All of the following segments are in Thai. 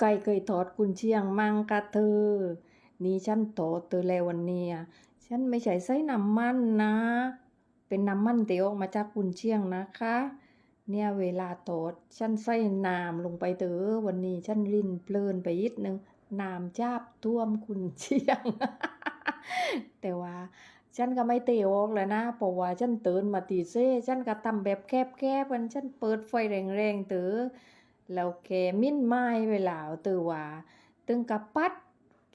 ใครเคยทอดกุนเชียงมังกะเธอ นี่ฉันทอดเธอแล้ววันเนี้ยฉันไม่ใช่ใส่น้ำมันนะ เป็นน้ำมันที่ออกมาจากกุนเชียงนะคะ เนี่ยเวลาทอดฉันใส่น้ำลงไปเถอวันนี้ฉันรินเพลินไปยิดนึงน้ำจับท่วมกุนเชียง แต่ว่าฉันก็ไม่เตะออกแล้วนะเพราะว่าฉันเตือนมาตีเซ่ฉันก็ทำแบบแคบๆกันฉันเปิดไฟแรงๆเตอ แล้วแกมิ้นไม้เวลาเตอว่าตึงกับปัด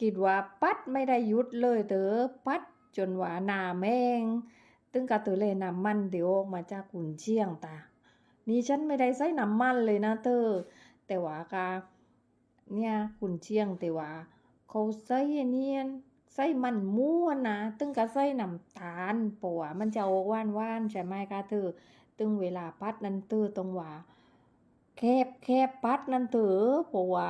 คิดว่าปัดไม่ได้ยุดเลยเตอปัดจนว่าหน้าแมงตึงกับเตอเลยน้ำมันเดี๋ยวออกมาจากกุนเชียงตานี่ฉันไม่ได้ใส่น้ำมันเลยนะเธอแต่ว่ากาเนี่ยกุนเชียงแต่ว่าเขาใส่เนียนใส่มันม่วนนะ ตึงก็ใส่น้ำตาลเพราะว่ามันจะออกหวานๆใช่ไหมคะเธอ ตึงเวลาปัดนั้นเธอต้องว่า แคบแคบปัดนั่นเถอะเพราะว่า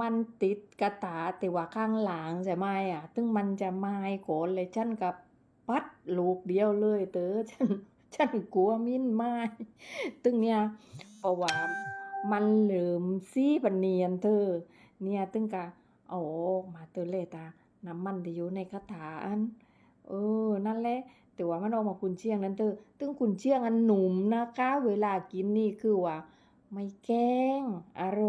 มันติดกระตาแต่ว่าข้างหลังใช่ไหมอะตึงมันจะไม้ก่อนเลยฉันกับปัดลูกเดียวเลยเตอฉันฉันกลัวมิ้นไม้ตึงเนี่ยเพราะว่ามันเหลืมซีปะเนียนเธอ เนี่ยตึงกะเอาออกมาเตอเลยตาน้ำมันที่อยู่ในกระถาอันเออ นั่นแหละแต่ว่ามันออกมากุนเชียงนั้นเตอตึงกุนเชียงอันหนุ่มนะคะเวลากินนี่คือว่า ไม่แกล้ง อาร